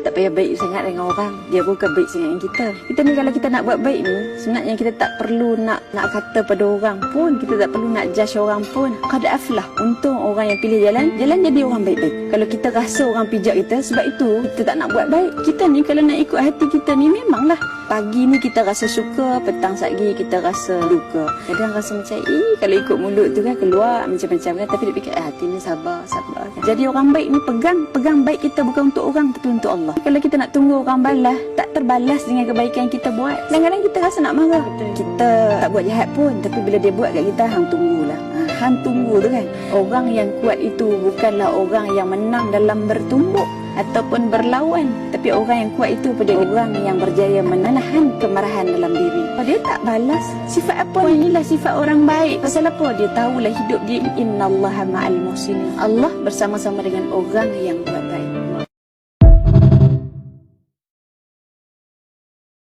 tak payah baik sangat dengan orang. Dia bukan baik sangat dengan kita. Kita ni kalau kita nak buat baik ni, sebenarnya kita tak perlu nak nak kata pada orang pun. Kita tak perlu nak judge orang pun. Qad aflah. Untung orang yang pilih jalan, jalan jadi orang baik-baik. Kalau kita rasa orang pijak kita, sebab itu kita tak nak buat baik. Kita ni kalau nak ikut hati kita ni memanglah Pagi ni kita rasa suka, petang lagi kita rasa duka. Kadang rasa macam, eh kalau ikut mulut tu kan keluar macam-macam kan. Tapi dia fikir, eh, hati ni sabar, sabar. Kan. Jadi orang baik ni pegang, pegang baik kita bukan untuk orang tapi untuk Allah. Kalau kita nak tunggu orang balas, tak terbalas dengan kebaikan yang kita buat. Kadang-kadang kita rasa nak marah. Kita tak buat jahat pun. Tapi bila dia buat kat kita, hang tunggulah. Ha, hang tunggu tu kan. Orang yang kuat itu bukanlah orang yang menang dalam bertumbuk ataupun berlawan tapi orang yang kuat itu pada orang yang berjaya menahan kemarahan dalam diri kalau dia tak balas sifat apa inilah sifat orang baik pasal apa dia tahulah hidup dia innallaha ma'al muhsinin Allah bersama-sama dengan orang yang